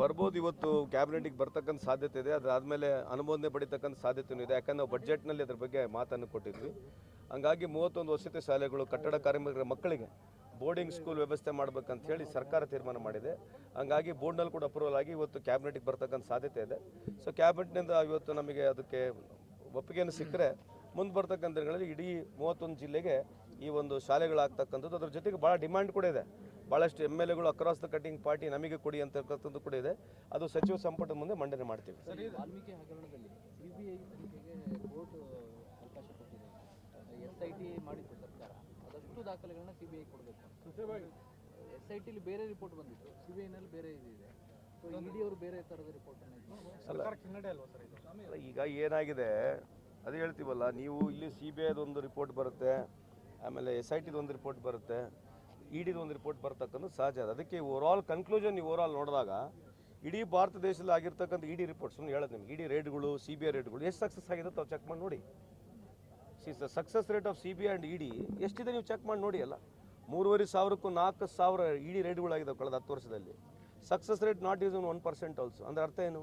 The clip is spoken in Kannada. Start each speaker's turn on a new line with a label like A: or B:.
A: ಬರ್ಬೋದು ಇವತ್ತು ಕ್ಯಾಬಿನೆಟ್ಗೆ ಬರ್ತಕ್ಕಂಥ ಸಾಧ್ಯತೆ ಇದೆ. ಅದಾದಮೇಲೆ ಅನುಮೋದನೆ ಪಡಿತಕ್ಕಂಥ ಸಾಧ್ಯತೆಯೂ ಇದೆ. ಯಾಕಂದ್ರೆ ನಾವು ಬಡ್ಜೆಟ್ನಲ್ಲಿ ಅದ್ರ ಬಗ್ಗೆ ಮಾತನ್ನು ಕೊಟ್ಟಿದ್ವಿ. ಹಂಗಾಗಿ ಮೂವತ್ತೊಂದು ವಸತಿ ಶಾಲೆಗಳು ಕಟ್ಟಡ ಕಾರ್ಮಿಕರ ಮಕ್ಕಳಿಗೆ ಬೋರ್ಡಿಂಗ್ ಸ್ಕೂಲ್ ವ್ಯವಸ್ಥೆ ಮಾಡಬೇಕಂತ ಹೇಳಿ ಸರ್ಕಾರ ತೀರ್ಮಾನ ಮಾಡಿದೆ. ಹಂಗಾಗಿ ಬೋರ್ಡ್ನಲ್ಲಿ ಕೂಡ ಅಪ್ರೂವಲ್ ಆಗಿ ಇವತ್ತು ಕ್ಯಾಬಿನೆಟ್ಗೆ ಬರ್ತಕ್ಕಂಥ ಸಾಧ್ಯತೆ ಇದೆ. ಸೊ ಕ್ಯಾಬಿನೆಟ್ನಿಂದ ಇವತ್ತು ನಮಗೆ ಅದಕ್ಕೆ ಒಪ್ಪಿಗೆಯನ್ನು ಸಿಕ್ಕರೆ ಮುಂದೆ ಬರ್ತಕ್ಕಂಥ ದಿನಗಳಲ್ಲಿ ಇಡೀ ಮೂವತ್ತೊಂದು ಜಿಲ್ಲೆಗೆ ಈ ಒಂದು ಶಾಲೆಗಳಾಗ್ತಕ್ಕಂಥದ್ದು ಅದ್ರ ಜೊತೆಗೆ ಭಾಳ ಡಿಮ್ಯಾಂಡ್ ಕೂಡ ಇದೆ. ಭಾಳಷ್ಟು ಎಂ ಎಲ್ ಎಗಳು ಅಕ್ರಾಸ್ ದ ಕಟಿಂಗ್ ಪಾರ್ಟಿ ನಮಗೆ ಕೊಡಿ ಅಂತಕ್ಕಂಥದ್ದು ಕೂಡ ಇದೆ. ಅದು ಸಚಿವ ಸಂಪುಟದ ಮುಂದೆ ಮಂಡನೆ ಮಾಡ್ತೀವಿ.
B: ಬೇರೆ ರಿಪೋರ್ಟ್ ಬಂದಿತ್ತು. ಸಿಬಿಐನಲ್ಲಿ ಬೇರೆ ಇದಿದೆ ಸೊ ಇಡಿ ಅವರು ಬೇರೆ ಥರದ ರಿಪೋರ್ಟ್
A: ಅಲ್ಲ, ಈಗ ಏನಾಗಿದೆ? ಅದು ಹೇಳ್ತೀವಲ್ಲ ನೀವು ಇಲ್ಲಿ ಸಿ ಬಿ ಐದೊಂದು ರಿಪೋರ್ಟ್ ಬರುತ್ತೆ. ಆಮೇಲೆ ಎಸ್ ಐ ಟಿದು ಒಂದು ರಿಪೋರ್ಟ್ ಬರುತ್ತೆ ಇಡಿದು ಡಿದು ಒಂದು ರಿಪೋರ್ಟ್ ಬರ್ತಕ್ಕಂಥ ಸಹಜ ಅದು. ಅದಕ್ಕೆ ಆಲ್ ಕನ್ಕ್ಲೂಷನ್ ನೀವು ಓವರಾಲ್ ನೋಡಿದಾಗ, ಇಡೀ ಭಾರತ ದೇಶದಲ್ಲಿ ಆಗಿರ್ತಕ್ಕಂಥ ಇಡಿ ಡಿ ರಿಪೋರ್ಟ್ ಸುಮ್ಮನೆ ಹೇಳೋದು ನಿಮ್ಗೆ ಇಡಿ ಡಿ ರೇಟ್ಗಳು ಸಿ ಬಿ ಐ ರೇಟ್ಗಳು ಎಷ್ಟು ಸಕ್ಸಸ್ ಆಗಿದೆ ತಾವು ಚೆಕ್ ಮಾಡಿ ನೋಡಿ. C success rate of C B I and ED ಎಷ್ಟಿದೆ ನೀವು ಚೆಕ್ ಮಾಡಿ ನೋಡಿ ಅಲ್ಲ. ಮೂರುವರೆ ಸಾವಿರಕ್ಕೂ ನಾಲ್ಕು ಸಾವಿರ ಇ ಡಿ ರೇಟ್ಗಳಾಗಿದ್ದಾವೆ ಕಳೆದ ಹತ್ತು ವರ್ಷದಲ್ಲಿ. Success rate not is one percent also ಅಂದರೆ ಅರ್ಥ ಏನು?